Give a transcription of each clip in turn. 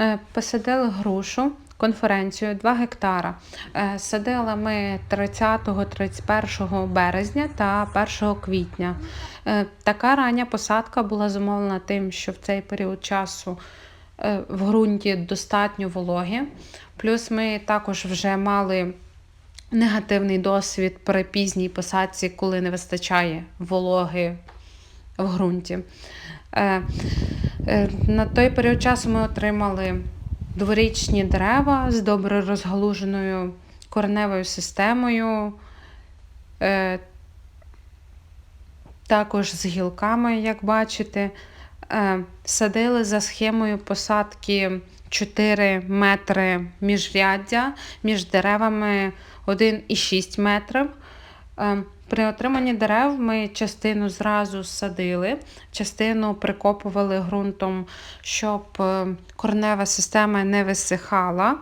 Е, Посадили грушу, конференцію 2 гектара. Е, Садили ми 30-31 березня та 1 квітня. Е, Така рання посадка була зумовлена тим, що в цей період часу в ґрунті достатньо вологи. Плюс ми також вже мали негативний досвід при пізній посадці, коли не вистачає вологи в ґрунті. Е, е, На той період часу ми отримали дворічні дерева з добре розгалуженою кореневою системою, е, також з гілками, як бачите. Садили за схемою посадки 4 метри міжряддя, між деревами 1,6 метрів. Е, При отриманні дерев ми частину зразу садили, частину прикопували ґрунтом, щоб е, коренева система не висихала,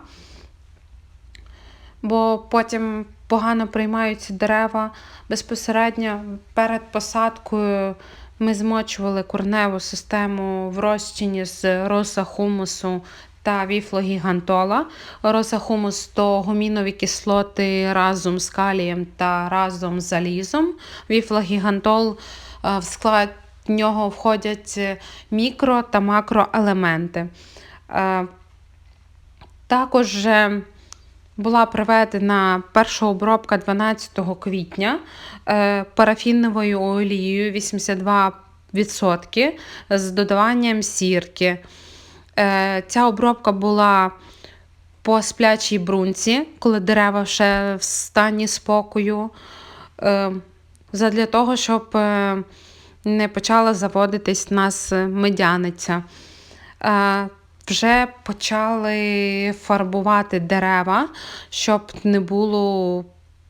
бо потім погано приймаються дерева. Безпосередньо перед посадкою ми змочували кореневу систему в розчині з роса хумусу та віфлогігантола. Роса хумус то гумінові кислоти разом з калієм та разом з залізом. Віфлогігантол е, в склад нього входять мікро та макроелементи. Е, Також е, була проведена перша обробка 12 квітня е, парафіновою олією 82% з додаванням сірки. Е, Ця обробка була по сплячій брунці, коли дерева ще в стані спокою, е, задля того, щоб е, не почала заводитись нас медяниця. Вже почали фарбувати дерева, щоб не було в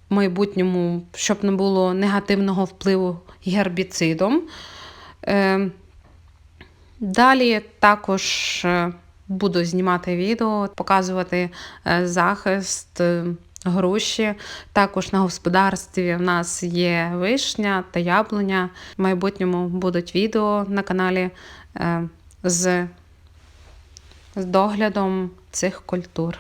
майбутньому, щоб не було негативного впливу гербіцидом. Далі також е, буду знімати відео, показувати е, захист е, груші. Також на господарстві в нас є вишня та яблуня. В майбутньому будуть відео на каналі з, з доглядом цих культур.